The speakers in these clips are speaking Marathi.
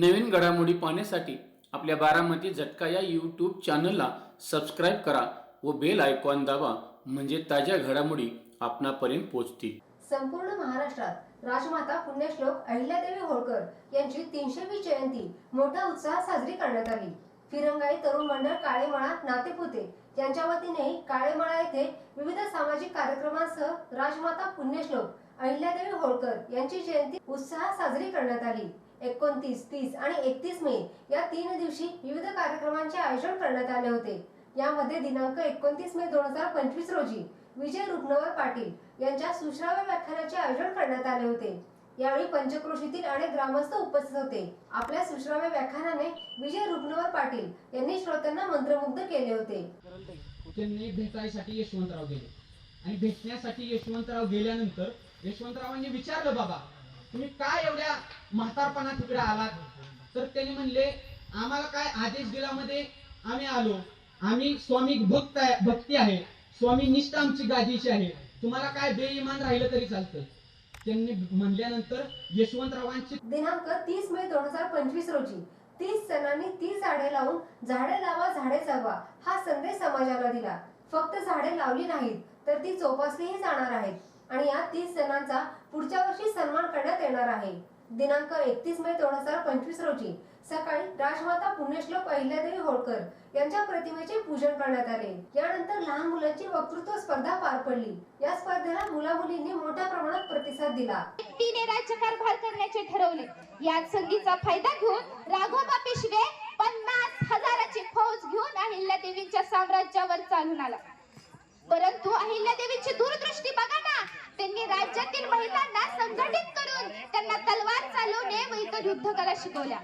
नवीन घडामोडी पाहण्यासाठी आपल्या बारामती झटका या यूट्यूब चॅनलला सबस्क्राईब करा व बेल आयकॉन दाबा म्हणजे ताज्या घडामोडी आपणापर्यंत पोहोचतील. संपूर्ण महाराष्ट्रात राजमाता पुण्यश्लोक अहिल्यादेवी होळकर यांची तीनशेवी जयंती मोठ्या उत्साहात साजरी करण्यात आली. फिरंगाई तरुण मंडळ काळेमळा नातेपुते यांच्या वतीने काळेमळा येथे विविध सामाजिक कार्यक्रमांसह राजमाता पुण्यश्लोक अहिल्यादेवी होळकर यांची जयंती उत्साहात साजरी करण्यात आली. एकोणतीस तीस आणि एकतीस मे या तीन दिवशी विविध कार्यक्रमांचे आयोजन करण्यात आले होते. यामध्ये दिनांक एकोणतीस मे दोन हजार पंचवीस रोजी विजय रुग्णवर पाटील यांच्या सुश्राव्य व्याख्यानाचे आयोजन करण्यात आले होते. यावेळी पंचक्रोशीतील अनेक ग्रामस्थ उपस्थित होते. आपल्या सुश्राव्य व्याख्यानाने विजय रुग्णवर पाटील यांनी श्रोत्यांना मंत्रमुग्ध केले होते. त्यांनी भेटायसाठी यशवंतराव गेले आणि भेटण्यासाठी यशवंतराव गेल्यानंतर यशवंतरावांनी विचारलं बाबा तुम्ही काय एवढ्या म्हातारपणा तिकडे आलात? तर त्यांनी म्हणले आम्हाला काय आदेश दिल्यामध्ये आम्ही आलो. आम्ही स्वामी भक्त आहे भक्ती आहे. स्वामी निष्ठा आमची गादीची आहे. तुम्हाला काय बेईमान राहिलं तरी चालतं. त्यांनी म्हणल्यानंतर यशवंतरावांची दिनांक तीस मे दोन हजार पंचवीस रोजी तीस जणांनी तीस झाडे लावून झाडे लावा झाडे जगवा हा संदेश समाजाला दिला. फक्त झाडे लावली नाहीत तर ती जोपासलीही जाणार आहेत. आणि या तीस जणांचा पुढच्या वर्षी सन्मान करण्यात येणार आहे. दिनांक एकतीस मे दोन हजार पंचवीस रोजी सकाळी राजमाता पुण्यश्लोक अहिल्यादेवी होळकर यांच्या प्रतिमेचे पूजन करण्यात आले. यानंतर लहान मुलांची वक्तृत्व स्पर्धा पार पडली. या स्पर्धेला मुला मुलींनी मोठ्या प्रमाणात प्रतिसाद दिला. तिने राज्यकारभार करण्याचे ठरवले. याच संधीचा फायदा घेऊन राघव पेशवे पन्नास हजाराची फौज घेऊन अहिल्या देवींच्या घालून आला. परंतु अहिल्यादेवीची दूरदृष्टी बघा ना. त्यांनी राज्यातील महिलांना संघटित करून त्यांना तलवार चालवणे व इतर युद्ध कला शिकवल्या.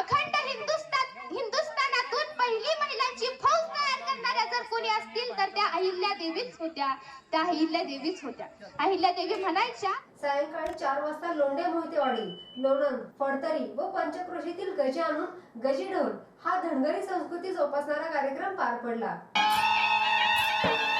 अखंड हिंदुस्तान हिंदुस्थानातून पहिली महिलांची फौज तयार करणाऱ्या जर कोणी असतील तर त्या अहिल्या देवीच होत्या. त्या अहिल्या देवीच होत्या. अहिल्या देवी म्हणायच्या सायंकाळी चार वाजता लोंढे मोहितेवाडी लोणंद फडतरी व पंचक्रोशीतील गजे आणून गजी ढोल हा धनगरी संस्कृती जोपासणारा कार्यक्रम पार पडला. यानंतर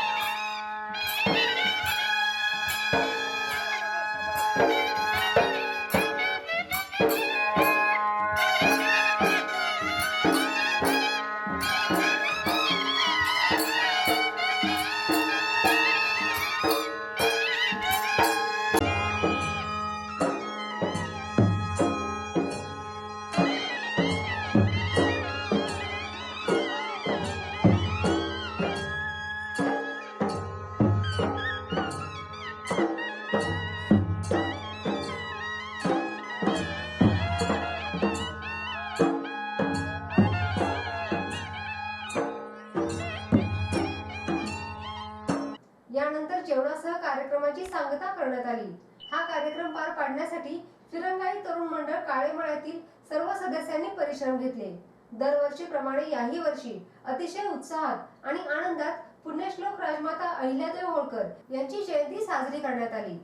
जेवणासह कार्यक्रमाची सांगता करण्यात आली. हा कार्यक्रम पार पाडण्यासाठी फिरंगाई तरुण मंडळ काळेमळ्यातील सर्व सदस्यांनी परिश्रम घेतले. दरवर्षीप्रमाणे याही वर्षी अतिशय उत्साहात आणि आनंदात पुण्यश्लोक राजमाता अहिल्यादेव होळकर यांची जयंती साजरी करण्यात आली.